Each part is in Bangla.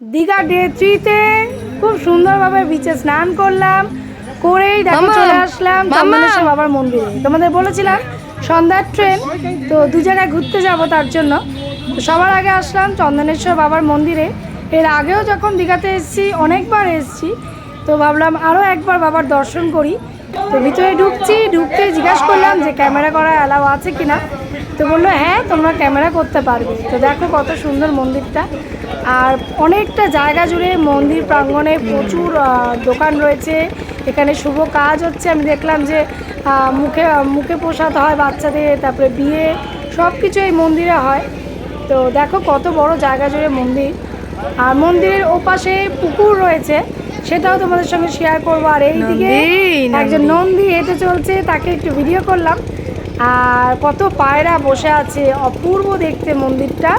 দীঘা ডে থ্রিতে খুব সুন্দরভাবে বিচে স্নান করলাম করেই দেখো চলে আসলাম। চন্দনেশ্বর বাবার মন্দিরে। তোমাদের বলেছিলাম সন্ধ্যার ট্রেন তো দু জায়গায় ঘুরতে যাব তার জন্য। তো সবার আগে আসলাম চন্দনেশ্বর বাবার মন্দিরে। এর আগেও যখন দীঘাতে এসেছি অনেকবার এসেছি তো ভাবলাম আরও একবার বাবার দর্শন করি। তো ভিতরে ঢুকছি ঢুকতে জিজ্ঞাসা করলাম যে ক্যামেরা করা অ্যালাউ আছে কিনা। তো বলল হ্যাঁ তোমরা ক্যামেরা করতে পারবে। তো দেখো কত সুন্দর মন্দিরটা। আর অনেকটা জায়গা জুড়ে মন্দির প্রাঙ্গণে প্রচুর দোকান রয়েছে। এখানে শুভ কাজ হচ্ছে। আমি দেখলাম যে মুখে মুখে প্রসাদ হয় বাচ্চাদের তারপরে বিয়ে সব কিছু এই মন্দিরে হয়। তো দেখো কত বড় জায়গা জুড়ে মন্দির। আর মন্দিরের ওপাশে পুকুর রয়েছে। সেটাও তোমাদের সঙ্গে শেয়ার করব। আর এইদিকে একজন। নন্দী হেঁটে চলছে তাকে একটু ভিডিও করলাম। আর কত পায়রা বসে আছে। অপূর্ব দেখতে মন্দিরটা।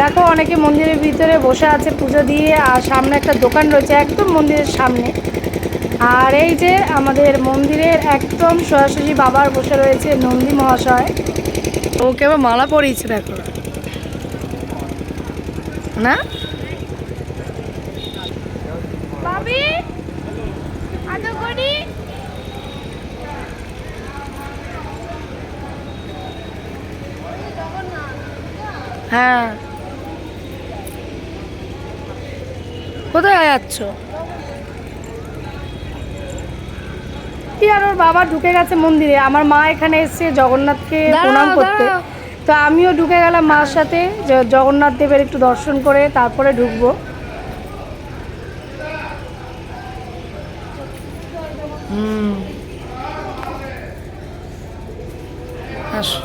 দেখো অনেকে মন্দিরের ভিতরে বসে আছে পুজো দিয়ে আর সামনে একটা দোকান রয়েছে একদম মন্দিরের সামনে। আর এই যে আমাদের মন্দিরের একদম সরাসরি বাবার বসে রয়েছে নন্দী মহাশয়। ওকে আবার মালা পরিয়েছে দেখো। না? বাবি? হ্যাঁ। কোথায় যাচ্ছ কি আর ওর বাবা ঢুকে গেছে মন্দিরে? আমার মা এখানে এসছে জগন্নাথকে প্রণাম করতে। তো আমিও ঢুকে গেলাম মার সাথে জগন্নাথ দেবের একটু দর্শন করে তারপরে ঢুকবো। হুম আসো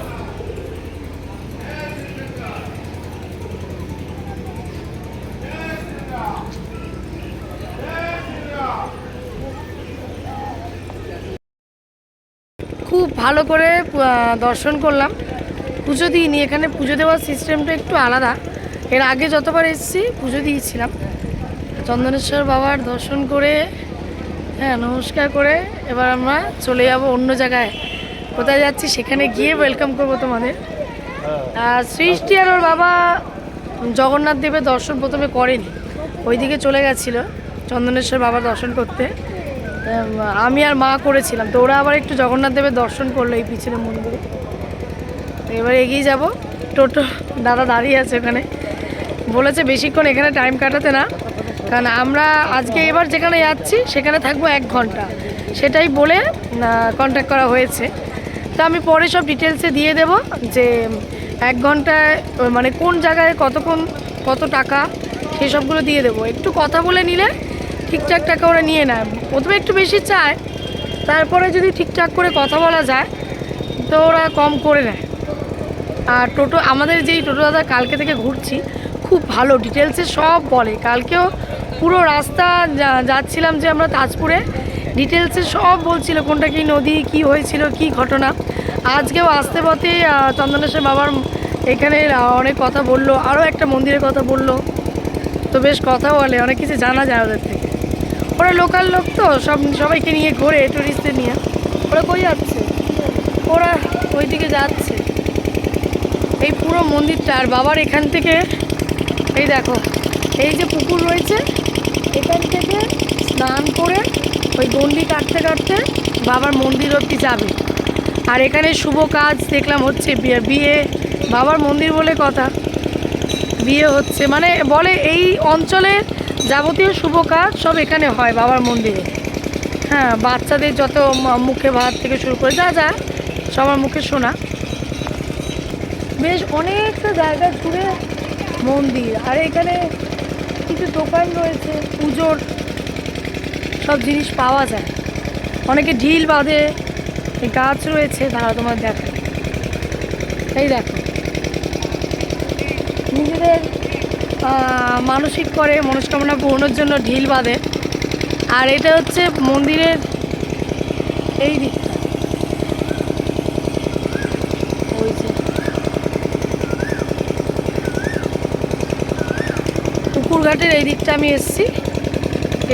খুব ভালো করে দর্শন করলাম। পুজো দিইনি, এখানে পুজো দেওয়ার সিস্টেমটা একটু আলাদা। এর আগে যতবার এসেছি, পুজো দিয়েছিলাম। চন্দনেশ্বর বাবার দর্শন করে হ্যাঁ নমস্কার করে এবার আমরা চলে যাব অন্য জায়গায়। কোথায় যাচ্ছি সেখানে গিয়ে ওয়েলকাম করব তোমাদের। আর সৃষ্টি আর ওর বাবা জগন্নাথ দেবের দর্শন প্রথমে করেনি। ওইদিকে চলে গেছিল চন্দনেশ্বর বাবার দর্শন করতে। আমি আর মা করেছিলাম। তো ওরা আবার একটু জগন্নাথ দেবের দর্শন করল এই পিছনে মন্দিরে। তো এবার এগিয়ে যাব। টোটো দাদা দাঁড়িয়ে আছে ওখানে। বলেছে বেশিক্ষণ এখানে টাইম কাটাতে না। কারণ আমরা আজকে এবার যেখানে যাচ্ছি, সেখানে থাকব এক ঘণ্টা। সেটাই বলে কন্ট্যাক্ট করা হয়েছে। তো আমি পরে সব ডিটেলসে দিয়ে দেব যে, এক ঘন্টায় মানে কোন জায়গায় কতক্ষণ কত টাকা সেই সবগুলো দিয়ে দেবো। একটু কথা বলে নিলে ঠিকঠাক টাকা ওরা নিয়ে নেয়। প্রথমে একটু বেশি চায়, তারপরে যদি ঠিকঠাক করে কথা বলা যায়, তো ওরা কম করে নেয়। আর টোটো, আমাদের যেই টোটো দাদা কালকে থেকে ঘুরছি, খুব ভালো ডিটেলসে সব বলে। কালকেও পুরো রাস্তা যাচ্ছিলাম যে আমরা তাজপুরে ডিটেলসে সব বলছিল কোনটা কি নদী, কি হয়েছিল, কি ঘটনা। আজকেও আসতে পথে চন্দনেশ্বর বাবার এখানে অনেক কথা বলল আরও একটা মন্দিরের কথা বলল। তো বেশ কথা বলে, অনেক কিছু জানা যায় ওদের থেকে। ওরা লোকাল লোক তো, সব সবাইকে নিয়ে ঘোরে টুরিস্টদের নিয়ে। ওরা কই যাচ্ছে? ওরা ওইদিকে যাচ্ছে। এই পুরো মন্দিরটা, আর বাবার এখান থেকে, এই দেখো, এই যে পুকুর রয়েছে, এখান থেকে স্নান করে ওই গন্ডি কাটতে কাটতে বাবার মন্দির অব্দি যাবে। আর এখানে শুভ কাজ দেখলাম হচ্ছে বিয়ে বিয়ে, বাবার মন্দির বলে কথা। বিয়ে হচ্ছে মানে বলে এই অঞ্চলে যাবতীয় শুভ কাজ সব এখানে হয় বাবার মন্দিরে। হ্যাঁ বাচ্চাদের যত মুখে ভাত থেকে শুরু করে যা যা, সবার মুখে শোনা বেশ অনেকটা জায়গা ঘুরে মন্দির। আর এখানে কিছু দোকান রয়েছে, পুজোর সব জিনিস পাওয়া যায়। অনেকে ঢিল বাঁধে গাছ রয়েছে তারা তোমার দেখো এই দেখো। নিজেদের মানসিক করে, মনস্কামনা পূর্ণর জন্য ঢিল বাঁধে। আর এটা হচ্ছে মন্দিরের এই দিকটা পুকুরঘাটের এই দিকটা আমি এসেছি।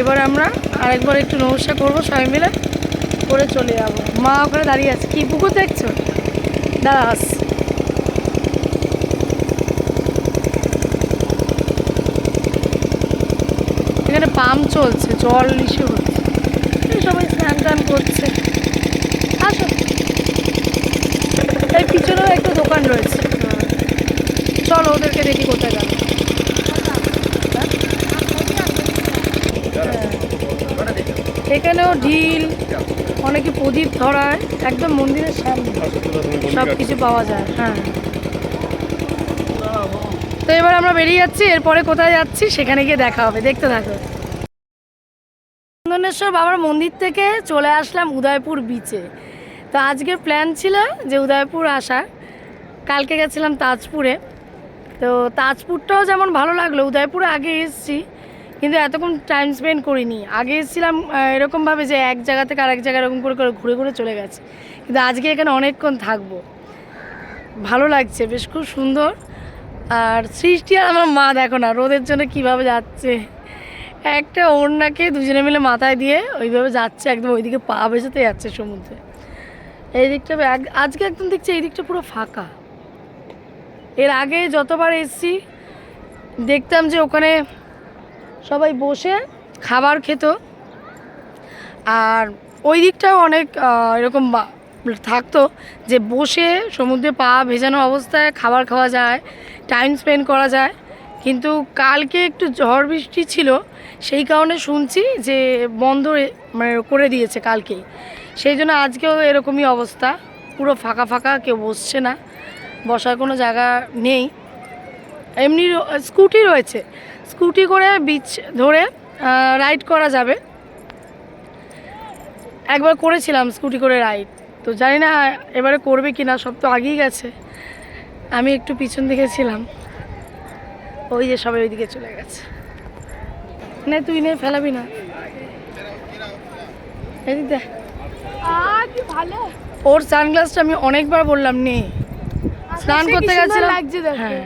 এবার আমরা আরেকবার একটু নমস্কার করব, সবাই মিলে করে চলে যাব। মা ওখানে দাঁড়িয়ে আছে। কি পুকুর দেখছ? দাঁড়া হাস এখানে পাম্প চলছে, জল ইস্যু হচ্ছে। সবাই স্নান টান করছে। আসো। এই পিছনেও একটা দোকান রয়েছে। চলো ওদেরকে দেখি কোথায় গেল এখানেও ঢিল, অনেকে প্রদীপ ধরায়, একদম মন্দিরের সামনে। সব কিছু পাওয়া যায় হ্যাঁ। তো এবার আমরা বেরিয়ে যাচ্ছি, এরপরে কোথায় যাচ্ছি সেখানে গিয়ে দেখা হবে, দেখতে থাকো। চন্দনেশ্বর বাবার মন্দির থেকে চলে আসলাম উদয়পুর বিচে তো আজকের প্ল্যান ছিল যে উদয়পুর আসা কালকে গেছিলাম তাজপুরে। তো তাজপুরটাও যেমন ভালো লাগল, উদয়পুরে আগে এসেছি, কিন্তু এতক্ষণ টাইম স্পেন্ড করিনি। আগে এসেছিলাম এরকমভাবে যে এক জায়গা থেকে আরেক জায়গা এরকম করে করে ঘুরে ঘুরে চলে গেছে। কিন্তু আজকে এখানে অনেকক্ষণ থাকব। ভালো লাগছে, বেশ খুব সুন্দর। আর সৃষ্টি আর আমার মা দেখো না, রোদের জন্য কীভাবে যাচ্ছে? একটা ওড়নাকে দুজনে মিলে মাথায় দিয়ে ওইভাবে যাচ্ছে, একদম ওইদিকে পা ভেসাতে যাচ্ছে সমুদ্রে। এই দিকটা আজকে একদম দেখছি এই দিকটা পুরো ফাঁকা। এর আগে যতবার এসছি, দেখতাম যে ওখানে সবাই বসে খাবার খেত। আর ওই দিকটাও অনেক এরকম থাকতো যে বসে সমুদ্রে পা ভেজানো অবস্থায় খাবার খাওয়া যায় টাইম স্পেন্ড করা যায়। কিন্তু কালকে একটু ঝড় বৃষ্টি ছিল, সেই কারণে শুনছি যে বন্ধ মানে করে দিয়েছে কালকে সেই জন্য আজকেও এরকমই অবস্থা। পুরো ফাঁকা ফাঁকা, কেউ বসছে না, বসার কোনো জায়গা নেই। এমনি স্কুটি রয়েছে। স্কুটি করে বিচ ধরে রাইড করা যাবে। একবার করেছিলাম স্কুটি করে রাইড তো জানি না, এবারে করবে কি না সব তো আগেই গেছে। আমি একটু পিছন দিকে ছিলাম। ওই যে সবাই ওইদিকে চলে গেছে। নে তুই নে ফেলাবি না। এদিক দেখ। ভালো ওর সানগ্লাসটা আমি অনেকবার বললাম নে। স্নান করতে গেছিলাম। হ্যাঁ।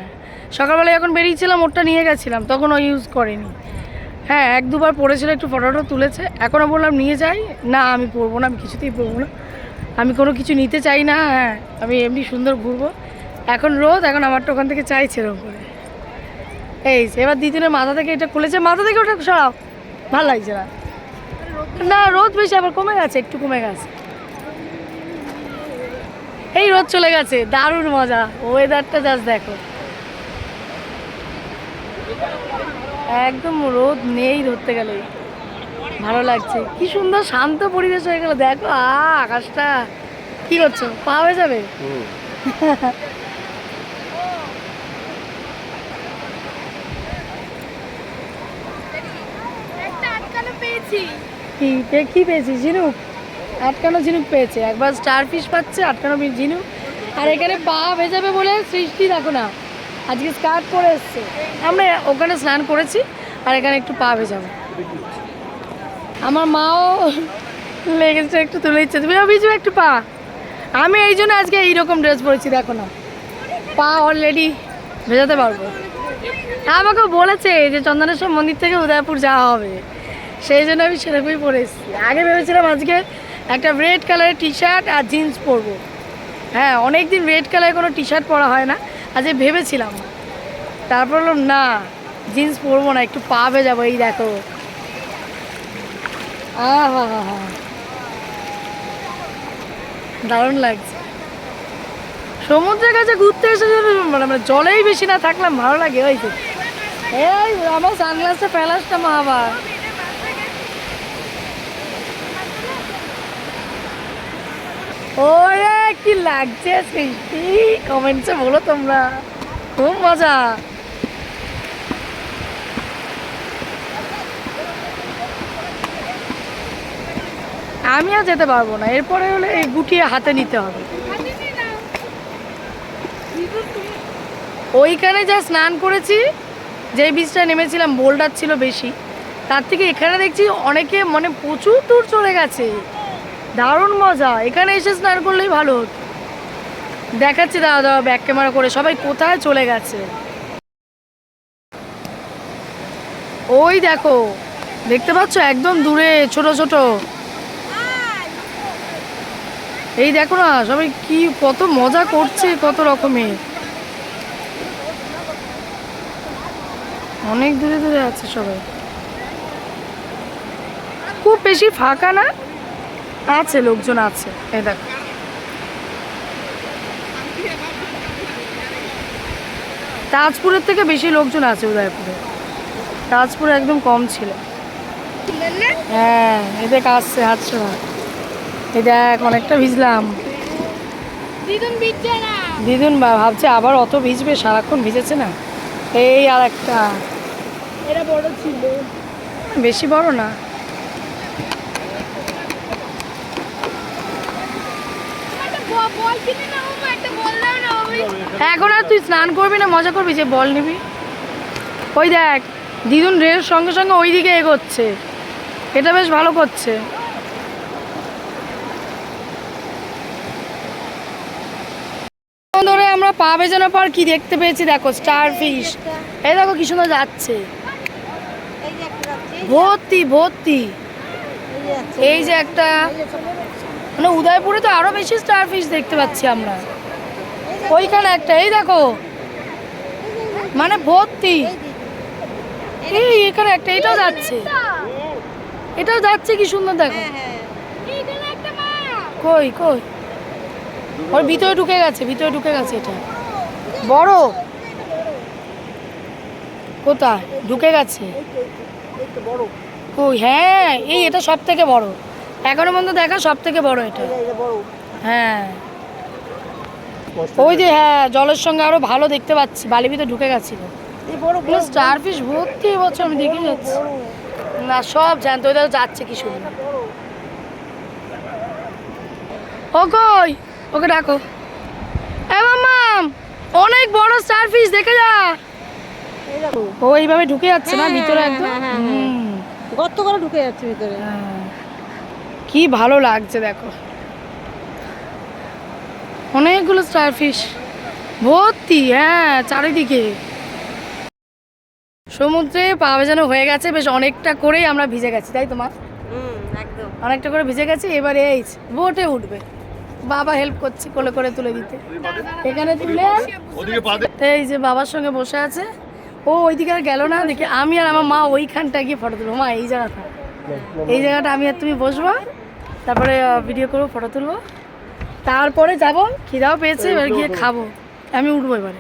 সকালবেলা যখন বেরিয়েছিলাম ওরটা নিয়ে গেছিলাম তখন ও ইউজ করেনি। হ্যাঁ এক দুবার পড়েছিল একটু ফটোটা তুলেছে। এখনও বললাম নিয়ে যাই। না আমি পরবো না আমি কিছুতেই পরবো না। আমি কোনো কিছু নিতে চাই না। হ্যাঁ আমি এমনি সুন্দর ঘুরবো। এখন রোদ এখন আমারটা ওখান থেকে চাইছে এরকম করে এই এবার দিদিনের মাথা থেকে এটা খুলেছে মাথা থেকে ওটা সরাও। ভালো লাগছে না। না রোদ বেশি আবার কমে গেছে একটু কমে গেছে। এই রোদ চলে গেছে দারুণ মজা ওয়েদারটা জাস্ট দেখো। একদম রোদ নেই ধরতে গেলে। ভালো লাগছে। কি সুন্দর শান্ত পরিবেশ হয়ে গেল দেখো আ আকাশটা। কি করছ? পা হয়ে যাবে একটা আটকানো পেয়েছি কি কি পেয়েছি ঝিনুক? আটকানো ঝিনুক পেয়েছে। একবার স্টার ফিশ পাচ্ছে, আটকানো ঝিনুক। আর এখানে পা ভেজাবে বলে সৃষ্টি দেখো না। আজকে স্কার্ট পরে এসছে। আমরা ওখানে স্নান করেছি, আর এখানে একটু পা ভেজাবো। আমার মাও লেগেছে একটু তুলে ইচ্ছে তুমিও ভিজু একটু পা। আমি এই জন্য আজকে এইরকম ড্রেস পরেছি, দেখো না। পা অলরেডি ভেজাতে পারব। আমাকে বলেছে যে চন্দনেশ্বর মন্দির থেকে উদয়পুর যাওয়া হবে। সেই জন্য আমি সেরকমই পরে এসেছি। আগে ভেবেছিলাম আজকে একটা রেড কালারের টি শার্ট আর জিন্স পরবো। হ্যাঁ অনেক দিন রেড কালারের কোনো টি শার্ট পরা হয় না। আজকে ভেবেছিলাম। তারপর বললাম, না জিন্স পরবো না, একটু পা ভেজাবো। এই দেখো। আহা হা হা দারুণ লাগছে। সমুদ্রের কাছে ঘুরতে এসে মানে মানে জলেই বেশি না থাকলাম, ভালো লাগে, ওই তো এই, আমার সানগ্লাসটা ফেলাসটা মা আবার। ওরে, কি লাগছে সৃষ্টি কমেন্টসে বলো তোমরা। খুব মজা। আমি আর যেতে পারব না। এরপরে হলে এই গুটিয়ে হাতে নিতে হবে। ওইখানে যা স্নান করেছি যেই বীজটা নেমেছিলাম বোল্ডার ছিল বেশি। তার থেকে এখানে দেখছি অনেকে মানে প্রচুর দূর চলে গেছে। দারুণ মজা। এখানে এসে স্নান করলেই ভালো হতো। দেখাচ্ছি দাদা দাদা ব্যাক ক্যামেরা করে। সবাই কোথায় চলে গেছে? ওই দেখো, দেখতে পাচ্ছ? একদম দূরে, ছোট ছোট। এই দেখো না, সবাই কি, কত মজা করছে, কত রকমের অনেক দূরে দূরে আছে সবাই। খুব বেশি ফাঁকা না? আছে লোকজন আছে। এই দেখো। তাজপুরের থেকে বেশি লোকজন আছে উদয়পুরে। তাজপুরে একদম কম ছিল। হ্যাঁ এই দেখ আসছে হাতছে এই দেখ অনেকটা ভিজলাম। দিদুন বা- ভাবছে আবার অত ভিজবে সারাক্ষণ ভিজেছে না। এই আর একটা। এটা বড় ছিল। বেশি বড় না একটা বল কিনে না মামা একটা বল দাও না আমি এখন আর তুই স্নান করবি না মজা করবি যে বল নিবি? ওই দেখ দিদুন রেলের সঙ্গে সঙ্গে ওই দিকে এগোচ্ছে। এটা বেশ ভালো করছে। ধরে আমরা পা ভেজানোর পর কি দেখতে পেয়েছি? দেখো স্টার ফিশ এই দেখো কি সুন্দর যাচ্ছে। ভর্তি ভর্তি। এই যে একটা। মানে উদয়পুরে তো আরও বেশি স্টার ফিশ দেখতে পাচ্ছি আমরা। ওইখানে একটা এই দেখো। মানে ভর্তি। এই এখানে একটা এটাও যাচ্ছে। এটাও যাচ্ছে কি সুন্দর দেখো। হ্যাঁ হ্যাঁ। কই কই? ওর ভিতরে ঢুকে গেছে ভিতরে ঢুকে গেছে এটা। বড়। কোথায়? ঢুকে গেছে। কই হ্যাঁ এই এটা সব থেকে বড়। এখনও পর্যন্ত দেখা সব থেকে বড় এটা। হ্যাঁ। ওই যে হ্যাঁ জলের সঙ্গে আরও ভালো দেখতে পাচ্ছি বালি ভিতরে ঢুকে গেছিল। স্টার ফিশ ভর্তি বছর আমি দেখে যাচ্ছি। না সব যাচ্ছে কি ও কই? ওকে ডাকো। অনেক বড় স্টার ফিশ দেখে যা। ও এইভাবে ঢুকে যাচ্ছে না ভিতরে একদম? হ্যাঁ, হ্যাঁ, হ্যাঁ। গর্ত করে ঢুকে যাচ্ছে ভিতরে। কি ভালো লাগছে দেখো। অনেকগুলো স্টারফিশ ভর্তি হ্যাঁ চারিদিকে। সমুদ্রে পা ভেজানো হয়ে গেছে বেশ অনেকটা করেই আমরা ভিজে গেছি তাই তোমার হুম একদম। অনেকটা করে ভিজে গেছি এবার এই বোটে উঠবে। বাবা হেল্প করছে কোলে করে তুলে দিতে। এখানে তুলে এই যে বাবার সঙ্গে বসে আছে। ও ওইদিকে আর গেল না দেখি আমি আর আমার মা ওইখানটা গিয়ে ফটো তুলবো। মা এই জায়গাটা। এই জায়গাটা আমি আর তুমি বসবো। তারপরে ভিডিও করব ফটো তুলবো। তারপরে যাব খিদাও পেয়েছে এবার গিয়ে খাব। আমি উঠবো এবারে।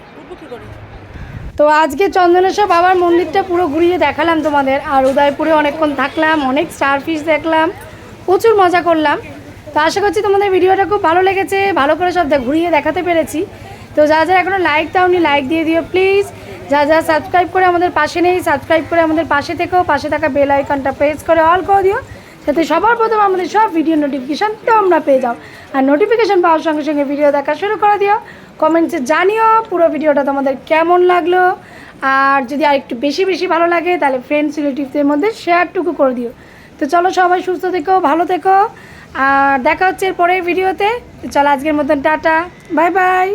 তো আজকে চন্দনেশ্বর বাবার মন্দিরটা পুরো ঘুরিয়ে দেখালাম তোমাদের। আর উদয়পুরে অনেকক্ষণ থাকলাম অনেক স্টার ফিশ দেখলাম প্রচুর মজা করলাম। তো আশা করছি তোমাদের ভিডিওটা খুব ভালো লেগেছে ভালো করে সব ঘুরিয়ে দেখাতে পেরেছি। তো যা যা এখনও লাইক দাওনি লাইক দিয়ে দিও প্লিজ যা যা সাবস্ক্রাইব করে আমাদের পাশে নেই সাবস্ক্রাইব করে আমাদের পাশে থেকেও পাশে থাকা বেল আইকনটা প্রেস করে অল করে দিও। যাতে সবার প্রথম আমাদের সব ভিডিও নোটিফিকেশান তোমরা পেয়ে যাও। আর নোটিফিকেশান পাওয়ার সঙ্গে সঙ্গে ভিডিও দেখা শুরু করে দিও। কমেন্টসে জানিও পুরো ভিডিওটা তোমাদের কেমন লাগল। আর যদি আর একটু বেশি বেশি ভালো লাগে, তাহলে ফ্রেন্ডস রিলেটিভসদের মধ্যে শেয়ারটুকু করে দিও। তো চলো সবাই সুস্থ থেকো, ভালো থেকো। আর দেখা হচ্ছে এর পরের ভিডিওতে চলো আজকের মতন টাটা বাই বাই